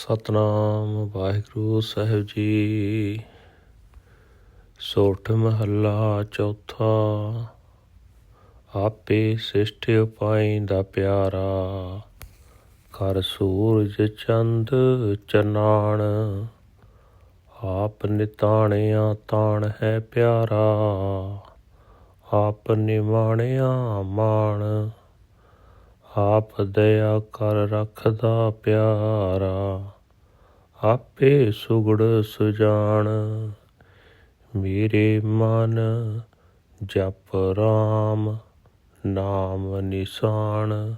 ਸਤਨਾਮ ਵਾਹਿਗੁਰੂ ਸਾਹਿਬ ਜੀ। ਸੋਠ ਮਹੱਲਾ ਚੌਥਾ, ਆਪੇ ਸਿਸ਼ਟ ਉਪਾਇਂਦਾ ਪਿਆਰਾ ਕਰ ਸੂਰਜ ਚੰਦ ਚਨਾਣ, ਆਪ ਨਿਤਾਣਿਆ ਤਾਣ ਹੈ ਪਿਆਰਾ, ਆਪ ਨਿਮਾਣਿਆ ਮਾਣ। ਆਪ ਦਇਆ ਕਰ ਰੱਖਦਾ ਪਿਆਰਾ, ਆਪੇ ਸੁਗੜ ਸੁਜਾਨ ਮੇਰੇ ਮਨ ਜਪ ਰਾਮ, ਨਾਮ ਨਿਸ਼ਾਨ।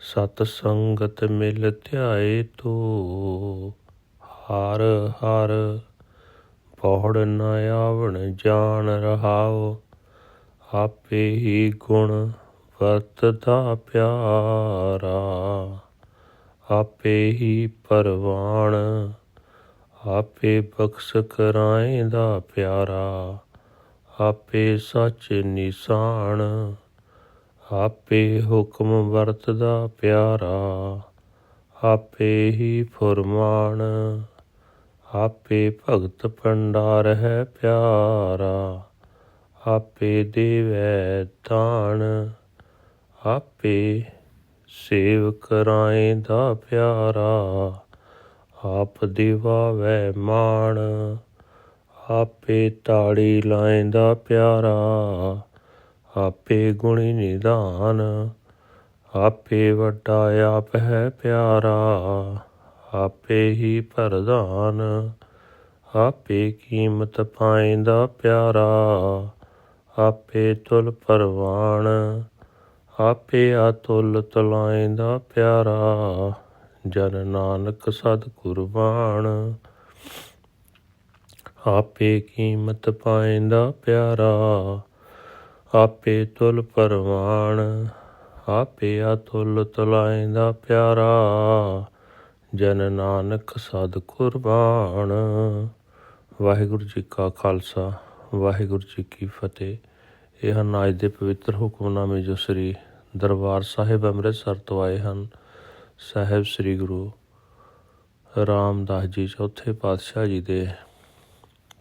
ਸਤ ਸੰਗਤ ਮਿਲ ਧਿਆਏ ਤੋ, ਹਰ ਹਰ ਪੌੜ ਨ ਆਵਣ ਜਾਣ ਰਹਾਓ ਆਪੇ ਹੀ ਗੁਣ ਵਰਤਦਾ ਪਿਆਰਾ, ਆਪੇ ਹੀ ਪਰਵਾਣ, ਆਪੇ ਬਖਸ਼ ਕਰਾਏ ਦਾ ਪਿਆਰਾ, ਆਪੇ ਸੱਚ ਨਿਸ਼ਾਨ, ਆਪੇ ਹੁਕਮ ਵਰਤਦਾ ਪਿਆਰਾ, ਆਪੇ ਹੀ ਫੁਰਮਾਨ, ਆਪੇ ਭਗਤ ਭੰਡਾਰ ਹੈ ਪਿਆਰਾ, ਆਪੇ ਦੇਵੈ ਦਾਨ ਆਪੇ ਸੇਵ ਕਰਾਏ ਦਾ ਪਿਆਰਾ, ਆਪ ਦਿਵਾਵੈ ਮਾਣ, ਆਪੇ ਤਾੜੀ ਲਾਇਂਦਾ ਪਿਆਰਾ, ਆਪੇ ਗੁਣੀ ਨਿਧਾਨ, ਆਪੇ ਵੱਡਾ ਆਪ ਹੈ ਪਿਆਰਾ, ਆਪੇ ਹੀ ਪ੍ਰਧਾਨ, ਆਪੇ ਕੀਮਤ ਪਾਇਂਦਾ ਪਿਆਰਾ, ਆਪੇ ਤੁਲ ਪਰਵਾਣ ਆਪੇ ਅਤੁਲ ਦਾ ਪਿਆਰਾ, ਜਨ ਨਾਨਕ ਸਦ ਕੁਰਬਾਨ ਆਪੇ ਕੀਮਤ ਪਾਇਂਦਾ ਪਿਆਰਾ, ਆਪੇ ਤੁਲ ਪਰਵਾਣ। ਆਪੇ ਅਤੁਲ ਦਾ ਪਿਆਰਾ, ਜਨ ਨਾਨਕ ਸਦ ਕੁਰਬਾਨ ਵਾਹਿਗੁਰੂ ਜੀ ਕਾ ਖਾਲਸਾ, ਵਾਹਿਗੁਰੂ ਜੀ ਕੀ ਫਤਿਹ। ਇਹ ਹਨ ਅੱਜ ਦੇ ਪਵਿੱਤਰ ਹੁਕਮਨਾਮੇ ਜੋ ਸ੍ਰੀ ਦਰਬਾਰ ਸਾਹਿਬ ਅੰਮ੍ਰਿਤਸਰ ਤੋਂ ਆਏ ਹਨ। ਸਾਹਿਬ ਸ੍ਰੀ ਗੁਰੂ ਰਾਮਦਾਸ ਜੀ ਚੌਥੇ ਪਾਤਸ਼ਾਹ ਜੀ ਦੇ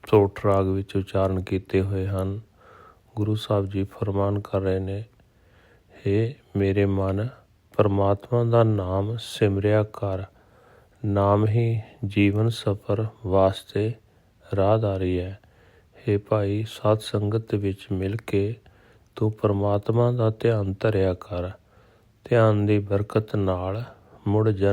ਸੋਠ ਰਾਗ ਵਿੱਚ ਉਚਾਰਨ ਕੀਤੇ ਹੋਏ ਹਨ। ਗੁਰੂ ਸਾਹਿਬ ਜੀ ਫਰਮਾਨ ਕਰ ਰਹੇ ਨੇ, ਹੇ ਮੇਰੇ ਮਨ, ਪਰਮਾਤਮਾ ਦਾ ਨਾਮ ਸਿਮਰਿਆ ਕਰ। ਨਾਮ ਹੀ ਜੀਵਨ ਸਫਰ ਵਾਸਤੇ ਰਾਹਦਾਰੀ ਹੈ। ਹੇ ਭਾਈ, ਸਾਧ ਸੰਗਤ ਵਿੱਚ ਮਿਲ ਕੇ ਤੂੰ ਪਰਮਾਤਮਾ ਦਾ ਧਿਆਨ ਧਰਿਆ ਕਰ ਧਿਆਨ ਦੀ ਬਰਕਤ ਨਾਲ ਮੁੜ ਜਨਮ